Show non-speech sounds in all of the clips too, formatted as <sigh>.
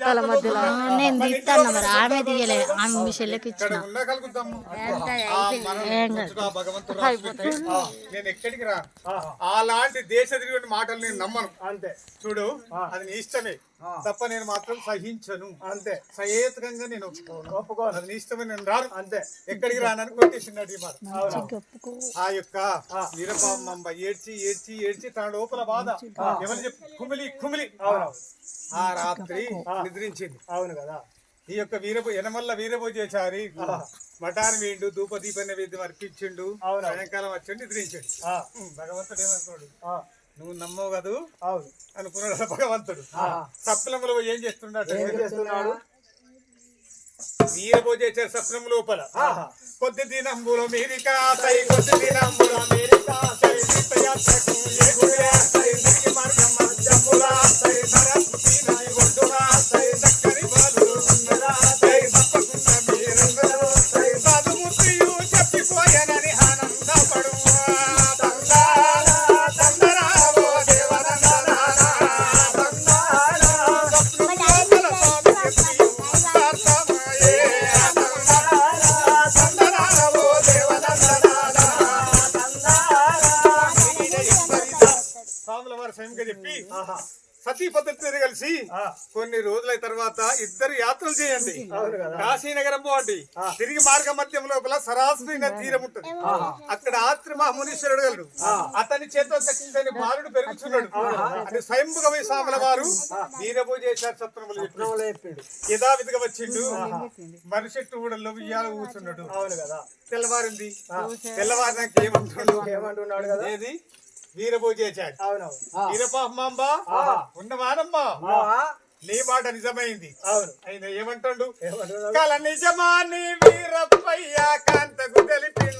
రక్తాల మధ్యలో నేను తీస్తాను మరి ఆమె తీయలే ఆమె మీ చెల్లెకి ఇచ్చిన. నేను ఎక్కడికి రా? అలాంటి దేశ తిరిగి మాటలు నేను నమ్మను. అంతే. చూడు అది నీ ఇష్టమే. తప్ప నేను మాత్రం సహించను. అంతే. సహేతుకంగా నేను ఒప్పుకోను. ఒప్పుకోను. అది నీ ఇష్టమే నేను రాను. అంతే. ఎక్కడికి రానని కొట్టేసినట్టు ఈ మాట. ఆ యొక్క వీరపామ్మ ఏడ్చి ఏడ్చి ఏడ్చి తన లోపల బాధ. ఎవరు చెప్పు? కుమిలి కుమిలి. ఆ రాత్రి నిద్రించింది. అవును కదా. ఈ యొక్క వీరభో యనమల్ల వీరభోజేచారి మఠాన్ని వేయండు ధూప దీప నైవేద్యం అర్పించిండు. సాయంకాలం వచ్చి నిద్రించాడు. భగవంతుడు ఏమనుకోడు నువ్వు నమ్మవు కదూ? అవును. అనుకున్నాడు <laughs> భగవంతుడు. సప్నములో ఏం చేస్తున్నాడు? ఏం చేస్తున్నాడు? వీరభోజేచారు సప్నం లోపల. కొద్ది దినంబులో మీరు కాసై కొద్ది దినంబులో మీరు చెప్పి సతీ పద్ధతిని కలిసి. కొన్ని రోజుల తర్వాత ఇద్దరు యాత్రలు చేయండి. అవును కదా. కాశీనగరం పోండి. తిరిగి మార్గ మధ్యం లోపల సరాసరి తీరం ఉంటుంది. అక్కడ ఆత్మ మునీశ్వరుడు గలడు. అతని చేత చక్కని బాలుడు పెరుగుతున్నాడు స్వయంభుగమై స్వాముల వారు వీరభోజ చేశారు సత్రములు చెప్పిండు. యథావిధిగా వచ్చిండు. మరుసెట్టు ఊడల్లో ఉయ్యాల కూర్చున్నాడు అవును కదా. తెల్లవారింది. తెల్లవారినాక ఏమంటున్నాడు? ఏమంటున్నాడు కదా? ఏది? వీరభోజ చేశాడు వీరపాహ్మాంబ ఉన్నవానమ్మా? నీ మాట నిజమైంది. అవును. ఆయన ఏమంటాడు? కల నిజమాని వీరప్పయ్య కాంతకు తెలిపిందా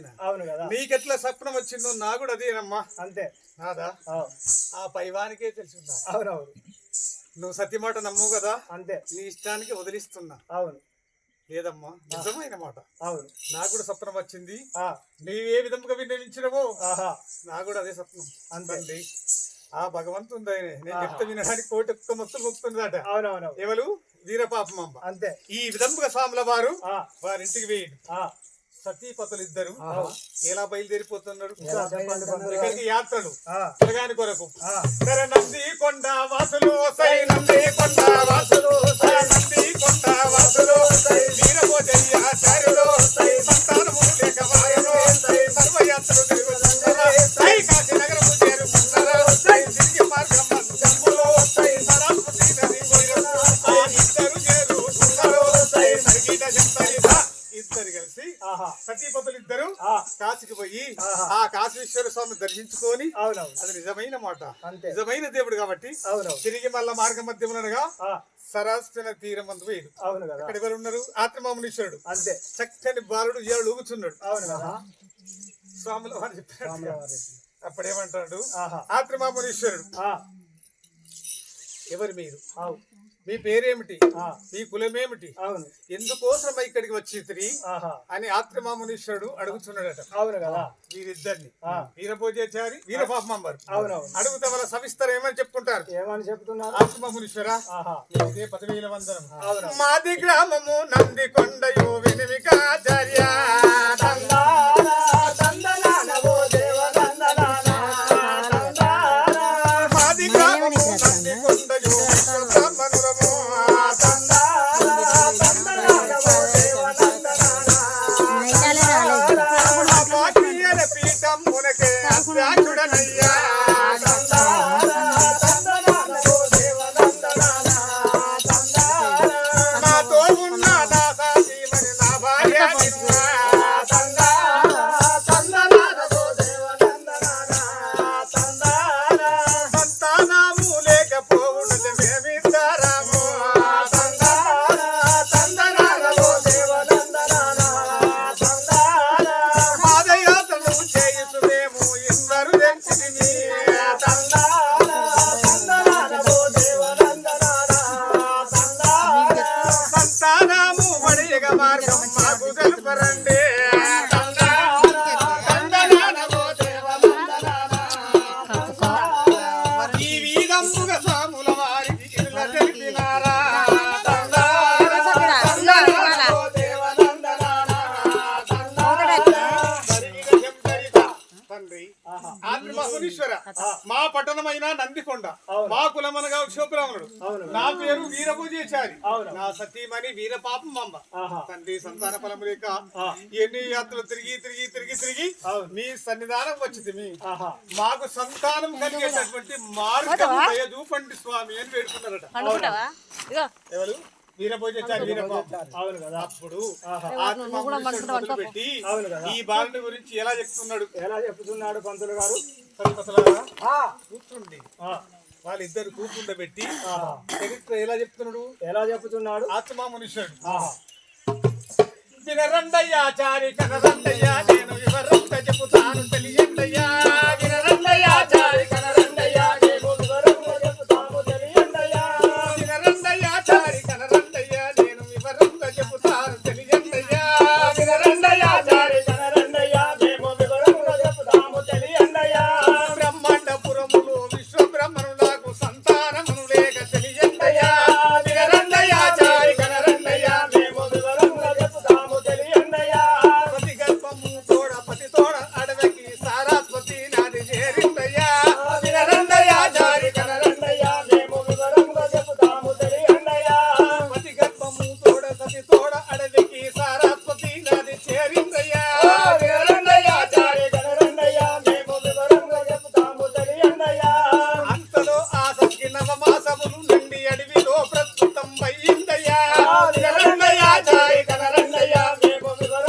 నమ్మలేకపోయినా అవును కదా. నీకెట్లా స్వప్నం వచ్చిందో నా కూడా అదేనమ్మా. అంతే. నాదా. ఆ పైవానికే తెలిసిందా? అవునవును. నువ్వు సత్యమాట నమ్మవు కదా? అంతే. నీ ఇష్టానికి వదిలిస్తున్నా. అవును. లేదమ్మా నిజమైన మాట. అవును. నాకు కూడా స్వప్నం వచ్చింది. ఆ, నీవు ఏ విధంగా విన్నవించినవో ఆహా. నాకు కూడా అదే స్వప్నం. అంతే. అంతండి ఆ భగవంతుంది ఆయన నేను చెప్తే వినడానికి కోటి ఒక్క మొత్తం మొక్తుందట అవునవును ఎవరు? వీరపాపమమ్మ అంతే. ఈ విధంగా స్వాముల వారు ఆ, వారింటికి వేయండి. సతీపతులు ఇద్దరు ఎలా బయలుదేరిపోతున్నారు? ఇక్కడికి యాత్రలు పిలగాని కొరకు. సర నంది కొండ వాసులు సై నంది కొండ వాసులు సై నంది కొండ వాసులు. సై వీరభోజయ్యాచార్యులు సై సంతానము లేక వాయులు సై సర్వయాత్రలు తిరుగుతున్నరా సై కాశీనగరము చేరుకున్నరా. సై తిరిగి మార్గం జంబులో సై సరస్వతి నది పోయిన సై ఇద్దరు కాశీకి పోయి. ఆ కాశీశ్వర స్వామి దర్శించుకొని అది నిజమైన మాట. నిజమైన దేవుడు కాబట్టి తిరిగి మళ్ళా మార్గ మధ్యమునగా ఆ, సరాసన తీరం అవును కదా. అక్కడ ఎవరు ఉన్నారు? ఆత్మమునీశ్వరుడు అంతే. చక్కని బాలుడు ఇవాళ ఊగుతున్నాడు అవును కదా. స్వాముల వారు చెప్పారు. అప్పుడేమంటాడు ఆహా. ఆత్మమునీశ్వరుడు ఆ, ఎవరు మీరు? మీ పేరేమిటి? మీ కులమేమిటి? అవును. ఎందుకోసం ఇక్కడికి వచ్చి అని ఆత్మమునీశ్వరుడు అడుగుతున్నాడట. అవును కదా. వీరిద్దరిని. వీరభోజాచారి అవునవును. అడుగుతా వాళ్ళ సవిస్తరం ఏమని చెప్పుకుంటారు? ఏమని చెప్తున్నారు? ఆత్మమునీశ్వర? ఆహా. ఇదే పదవీల వందనం. మాది గ్రామము నంది కొండయో వినిమికాచార్య. 干啥呀 మార్గం మాకు తెలుపరండి మా పట్టణమైన నందికొండ. మా కులమనగా శివబ్రాహ్మణుడు. నా పేరు అవును. నా సతీమణి వీరపాపం అమ్మ. ఆహా. తండ్రి సంతాన ఫలం లేక. ఎన్ని యాత్రలు తిరిగి తిరిగి తిరిగి తిరిగి. మీ సన్నిధానం వచ్చింది. మాకు సంతానం కలిగేటటువంటి మార్గం దయచూపండి స్వామి అని వేడుకున్నారట. ఎవరు? అప్పుడు కదా. ఈ బాలుని గురించి ఎలా చెప్తున్నాడు? ఎలా చెప్తున్నాడు పంతులు గారు? కూర్చుండి. ఆ, వాళ్ళిద్దరు కూకుండా పెట్టి చరిత్ర ఎలా చెప్తున్నాడు? ఎలా చెప్తున్నాడు ఆత్మ మనుషుడు వినరండయ్యా చారిక నేను వివరంగా చెబుతాను తెలియండయ్యా